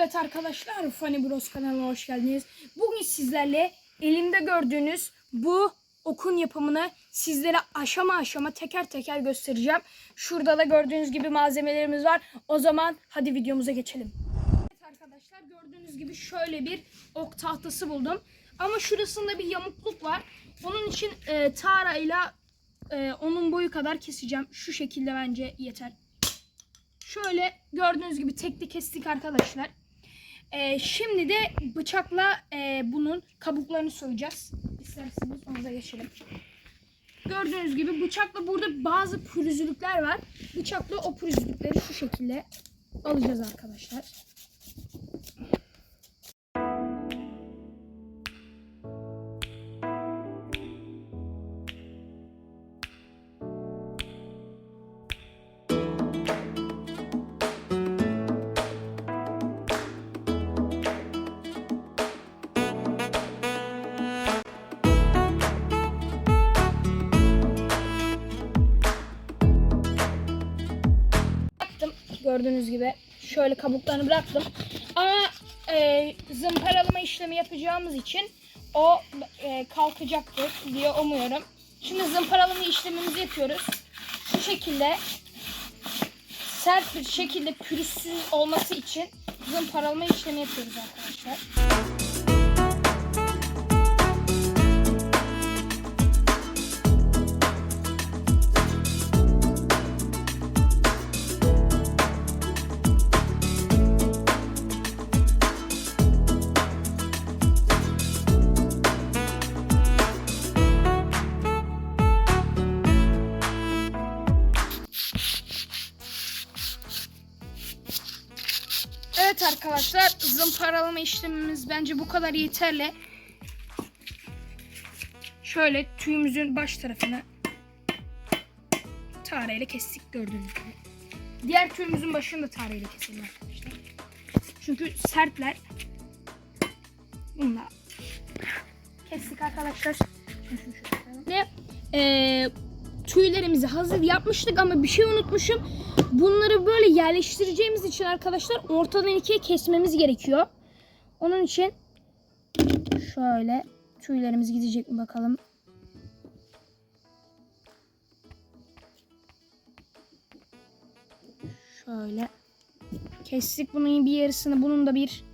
Evet arkadaşlar Funny Bros kanalına hoş geldiniz. Bugün sizlerle elimde gördüğünüz bu okun yapımını sizlere aşama aşama teker teker göstereceğim. Şurada da gördüğünüz gibi malzemelerimiz var. O zaman hadi videomuza geçelim. Evet arkadaşlar gördüğünüz gibi şöyle bir ok tahtası buldum. Ama şurasında bir yamukluk var. Onun için e, tarayla e, onun boyu kadar keseceğim. Şu şekilde bence yeter. Şöyle gördüğünüz gibi tekli kestik arkadaşlar. Ee, şimdi de bıçakla e, bunun kabuklarını soyacağız. İsterseniz onu da geçelim. Gördüğünüz gibi bıçakla burada bazı pürüzlükler var. Bıçakla o pürüzlükleri şu şekilde alacağız arkadaşlar. Gördüğünüz gibi. Şöyle kabuklarını bıraktım. Ama e, zımparalama işlemi yapacağımız için o e, kalkacaktır diye umuyorum. Şimdi zımparalama işlemimizi yapıyoruz. Şu şekilde sert bir şekilde pürüzsüz olması için zımparalama işlemi yapıyoruz arkadaşlar. Evet arkadaşlar zımparalama işlemimiz bence bu kadar yeterli. Şöyle tüyümüzün baş tarafını tareyle kestik gördüğünüz gibi. Diğer tüyümüzün başını da tareyle keselim arkadaşlar. Çünkü sertler. Bununla kestik arkadaşlar. Ve eee, tüylerimizi hazır yapmıştık ama bir şey unutmuşum. Bunları böyle yerleştireceğimiz için arkadaşlar ortadan ikiye kesmemiz gerekiyor. Onun için şöyle tüylerimiz gidecek mi bakalım. Şöyle kestik bunun bir yarısını bunun da bir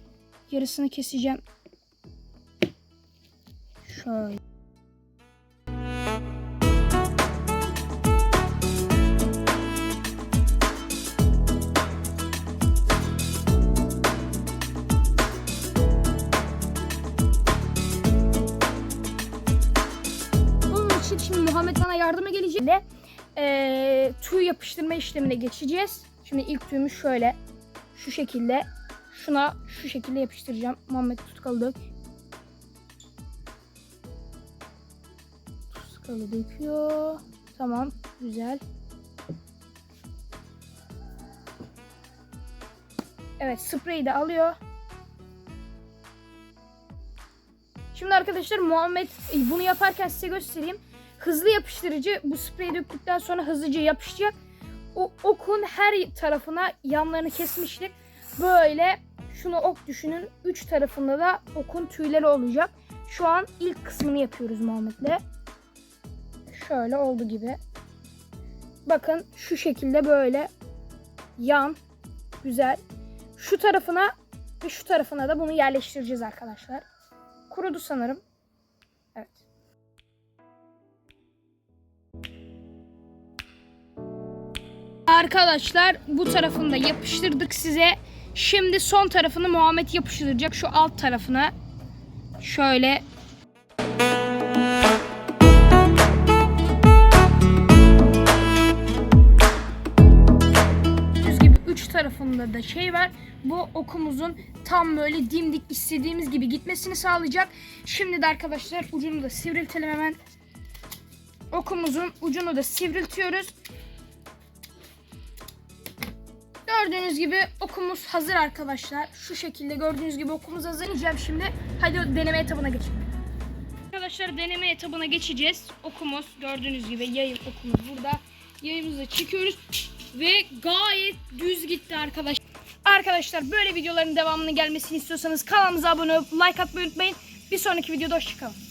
yarısını keseceğim. Şöyle. Ve eee tüy yapıştırma işlemine geçeceğiz. Şimdi ilk tüyümüz şöyle. Şu şekilde. Şuna şu şekilde yapıştıracağım. Muhammed tutkalı dök. Tutkalı döküyor. Tamam. Güzel. Evet spreyi de alıyor. Şimdi arkadaşlar Muhammed e, bunu yaparken size göstereyim. Hızlı yapıştırıcı bu spreyi döktükten sonra hızlıca yapışacak. O okun her tarafına yanlarını kesmiştik. Böyle şunu ok düşünün. Üç tarafında da okun tüyleri olacak. Şu an ilk kısmını yapıyoruz Muhammed'le. Şöyle oldu gibi. Bakın şu şekilde böyle yan güzel. Şu tarafına ve şu tarafına da bunu yerleştireceğiz arkadaşlar. Kurudu sanırım. Evet. Arkadaşlar bu tarafını da yapıştırdık size. Şimdi son tarafını Muhammed yapıştıracak şu alt tarafına. Şöyle Gördüğünüz gibi üç tarafında da şey var. Bu okumuzun tam böyle dimdik istediğimiz gibi gitmesini sağlayacak. Şimdi de arkadaşlar ucunu da sivriltelim hemen. Okumuzun ucunu da sivriltiyoruz. Gördüğünüz gibi okumuz hazır arkadaşlar. Şu şekilde gördüğünüz gibi okumuz hazır. Diyeceğim şimdi. Hadi deneme etabına geçelim. Arkadaşlar deneme etabına geçeceğiz. Okumuz gördüğünüz gibi yayın okumuz burada. Yayımızı çekiyoruz ve gayet düz gitti arkadaşlar. Arkadaşlar böyle videoların devamını gelmesini istiyorsanız kanalımıza abone olup like atmayı unutmayın. Bir sonraki videoda hoşçakalın.